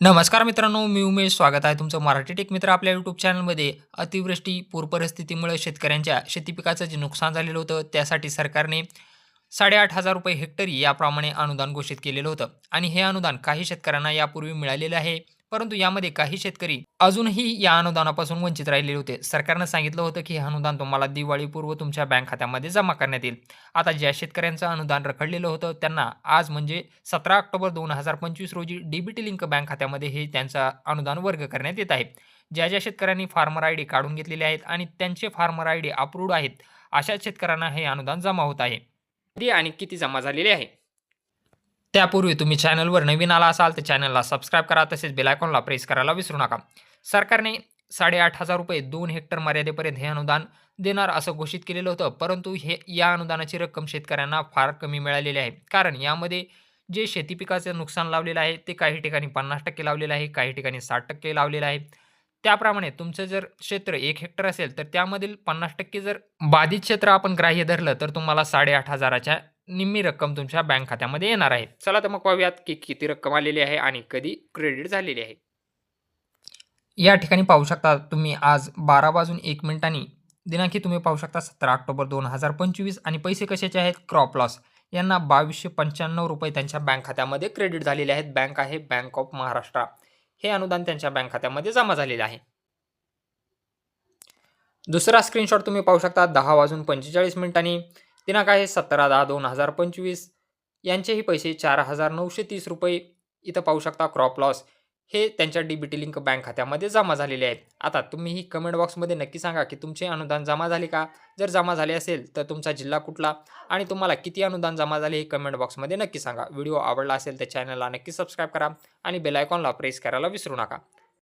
नमस्कार मित्रांनो मी उमेश. स्वागत आहे तुमचं मराठी टेक मित्र आपल्या यूट्यूब चॅनलमध्ये अतिवृष्टी पूर परिस्थितीमुळे शेतकऱ्यांच्या शेती पिकाचं जे नुकसान झालेलं होतं त्यासाठी सरकारने साडेआठ हजार रुपये हेक्टरी याप्रमाणे अनुदान घोषित केलेलं होतं. आणि हे अनुदान काही शेतकऱ्यांना यापूर्वी मिळालेलं आहे. परंतु यामध्ये काही शेतकरी अजूनही या अनुदानापासून वंचित राहिलेले होते. सरकारनं सांगितलं होतं की हे अनुदान तुम्हाला दिवाळीपूर्व तुमच्या बँक खात्यामध्ये जमा करण्यात येईल. आता ज्या शेतकऱ्यांचं अनुदान रखडलेलं होतं त्यांना आज म्हणजे सतरा ऑक्टोबर दोन हजार पंचवीस रोजी डीबीटी लिंक बँक खात्यामध्ये हे त्यांचं अनुदान वर्ग करण्यात येत आहे. ज्या ज्या शेतकऱ्यांनी फार्मर आय डी काढून घेतलेले आहेत आणि त्यांचे फार्मर आय डी अप्रूव्ड आहेत अशा शेतकऱ्यांना हे अनुदान जमा होत आहे. कधी आणि किती जमा झालेली आहे. त्यापूर्वी तुम्ही चॅनलवर नवीन आला असाल तर चॅनलला सबस्क्राईब करा तसेच बेलायकॉनला प्रेस करायला विसरू नका. सरकारने साडेआठ हजार रुपये दोन हेक्टर मर्यादेपर्यंत हे अनुदान देणार असं घोषित केलेलं होतं परंतु हे या अनुदानाची रक्कम शेतकऱ्यांना फार कमी मिळालेली आहे. कारण यामध्ये जे शेती पिकाचं नुकसान लावलेलं आहे ते काही ठिकाणी पन्नास टक्के लावलेलं आहे काही ठिकाणी साठ टक्के लावलेलं आहे. त्याप्रमाणे तुमचं जर क्षेत्र एक हेक्टर असेल तर त्यामधील पन्नास टक्के जर बाधित क्षेत्र आपण ग्राह्य धरलं तर तुम्हाला साडेआठ हजाराच्या निम्मी रक्कम तुमच्या बँक खात्यामध्ये येणार आहे. चला तर मग पाहूयात की किती रक्कम आलेली आहे आणि कधी क्रेडिट झालेली आहे. या ठिकाणी पाहू शकता तुम्ही आज बारा वाजून एक मिनिटांनी दिनांकी तुम्ही पाहू शकता सतरा ऑक्टोबर दोन हजार पंचवीस आणि पैसे कशाचे आहेत? क्रॉप लॉस यांना बावीसशे पंच्याण्णव रुपये त्यांच्या बँक खात्यामध्ये क्रेडिट झालेले आहेत. बँक आहे बँक ऑफ महाराष्ट्र. हे अनुदान त्यांच्या बँक खात्यामध्ये जमा झालेले आहे. दुसरा स्क्रीनशॉट तुम्ही पाहू शकता दहा वाजून पंचेचाळीस मिनिटांनी. दिनांक आहे सतरा दहा दोन हजार पंचवीस. यांचेही पैसे चार हजार नऊशे तीस रुपये इथं पाहू शकता क्रॉप लॉस हे त्यांच्या D B T link bank खात्यामध्ये जमा झालेले आहेत. आता तुम्ही ही कमेंट बॉक्समध्ये नक्की सांगा की तुमचे अनुदान जमा झाले का? जर जमा झाले असेल तर तुमचा जिल्हा कुठला? आणि तुम्हाला किती अनुदान जमा झाले हे कमेंट बॉक्समध्ये नक्की सांगा. व्हिडिओ आवडला असेल तर चॅनलला नक्की सबस्क्राईब करा आणि बेलायकॉनला प्रेस करायला विसरू नका.